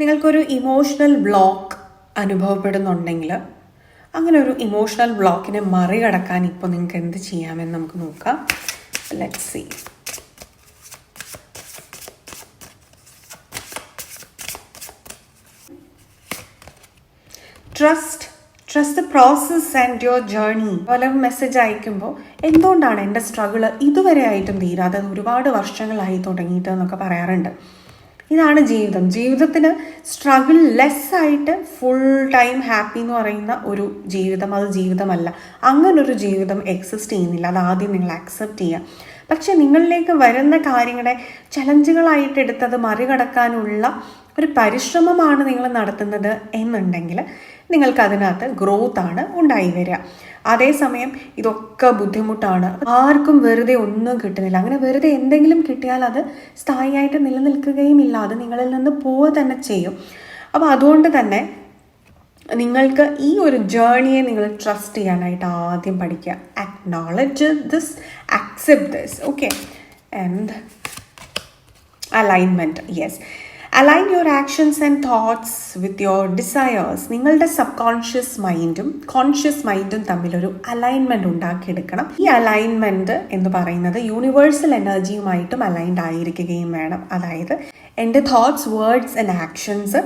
നിങ്ങൾക്കൊരു emotional block അനുഭവപ്പെടുന്നുണ്ടെങ്കിൽ അങ്ങനെ ഒരു ഇമോഷണൽ ബ്ലോക്കിനെ മറികടക്കാൻ ഇപ്പോൾ നിങ്ങൾക്ക് എന്ത് ചെയ്യാമെന്ന് നമുക്ക് നോക്കാം. Let's trust trust the process and your journey പല മെസ്സേജ് അയക്കുമ്പോൾ എന്തുകൊണ്ടാണ് എന്റെ സ്ട്രഗിൾ ഇതുവരെ ആയിട്ടും തീരാതെ ഒരുപാട് വർഷങ്ങളായി തുടങ്ങിയിട്ട് എന്നൊക്കെ പറയാറുണ്ട്. ഇതാണ് ജീവിതം. ജീവിതത്തിന് സ്ട്രഗിൾ ലെസ് ആയിട്ട് ഫുൾ ടൈം ഹാപ്പി എന്ന് പറയുന്ന ഒരു ജീവിതം. അത് ജീവിതമല്ല. അങ്ങനൊരു ജീവിതം എക്സിസ്റ്റ് ചെയ്യുന്നില്ല. അത് ആദ്യം നിങ്ങൾ അക്സെപ്റ്റ് ചെയ്യുക. പക്ഷേ നിങ്ങളിലേക്ക് വരുന്ന കാര്യങ്ങളെ ചലഞ്ചുകളായിട്ട് എടുത്തത് മറികടക്കാനുള്ള ഒരു പരിശ്രമമാണ് നിങ്ങൾ നടത്തുന്നത് എന്നുണ്ടെങ്കിൽ നിങ്ങൾക്ക് അതിനകത്ത് ഗ്രോത്ത് ആണ് ഉണ്ടായി വരിക. അതേസമയം ഇതൊക്കെ ബുദ്ധിമുട്ടാണ്. ആർക്കും വെറുതെ ഒന്നും കിട്ടുന്നില്ല. അങ്ങനെ വെറുതെ എന്തെങ്കിലും കിട്ടിയാൽ അത് സ്ഥായിയായിട്ട് നിലനിൽക്കുകയും ഇല്ല. അത് നിങ്ങളിൽ നിന്ന് പോവുക തന്നെ ചെയ്യും. അപ്പോൾ അതുകൊണ്ട് തന്നെ നിങ്ങൾക്ക് ഈ ഒരു ജേണിയെ നിങ്ങൾ ട്രസ്റ്റ് ചെയ്യാനായിട്ട് ആദ്യം പഠിക്കുക. Acknowledge this accept this okay and alignment yes align your actions and thoughts with your desires നിങ്ങളുടെ സബ് കോൺഷ്യസ് മൈൻഡും കോൺഷ്യസ് മൈൻഡും തമ്മിലൊരു അലൈൻമെന്റ് ഉണ്ടാക്കിയെടുക്കണം. ഈ അലൈൻമെന്റ് എന്ന് പറയുന്നത് യൂണിവേഴ്സൽ എനർജിയുമായിട്ടും അലൈൻഡ് ആയിരിക്കുകയും വേണം. അതായത് എന്റെ thoughts words and actions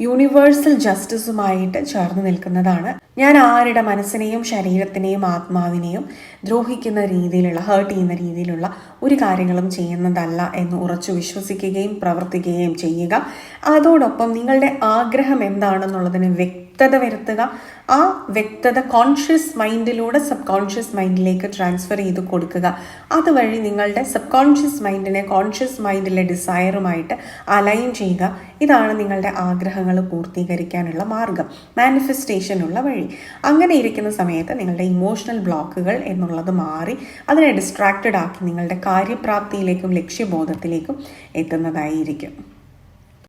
universal ജസ്റ്റിസുമായിട്ട് ചേർന്ന് നിൽക്കുന്നതാണ്. ഞാൻ ആരുടെ മനസ്സിനെയും ശരീരത്തിനെയും ആത്മാവിനെയും ദ്രോഹിക്കുന്ന രീതിയിലുള്ള ഹേർട്ട് ചെയ്യുന്ന രീതിയിലുള്ള ഒരു കാര്യങ്ങളും ചെയ്യുന്നതല്ല എന്ന് ഉറച്ചു വിശ്വസിക്കുകയും പ്രവർത്തിക്കുകയും ചെയ്യുക. അതോടൊപ്പം നിങ്ങളുടെ ആഗ്രഹം എന്താണെന്നുള്ളതിന് വ്യക്തത വരുത്തുക. ആ വ്യക്തത കോൺഷ്യസ് മൈൻഡിലൂടെ സബ് കോൺഷ്യസ് മൈൻഡിലേക്ക് ട്രാൻസ്ഫർ ചെയ്ത് കൊടുക്കുക. അതുവഴി നിങ്ങളുടെ സബ് കോൺഷ്യസ് മൈൻഡിനെ കോൺഷ്യസ് മൈൻഡിലെ ഡിസയറുമായിട്ട് അലൈൻ ചെയ്യുക. ഇതാണ് നിങ്ങളുടെ ആഗ്രഹങ്ങൾ പൂർത്തീകരിക്കാനുള്ള മാർഗം. മാനിഫെസ്റ്റേഷനുള്ള വഴി. അങ്ങനെ ഇരിക്കുന്ന സമയത്ത് നിങ്ങളുടെ ഇമോഷണൽ ബ്ലോക്കുകൾ എന്നുള്ളത് മാറി അതിനെ ഡിസ്ട്രാക്റ്റഡ് ആക്കി നിങ്ങളുടെ കാര്യപ്രാപ്തിയിലേക്കും ലക്ഷ്യബോധത്തിലേക്കും എത്തുന്നതായിരിക്കും.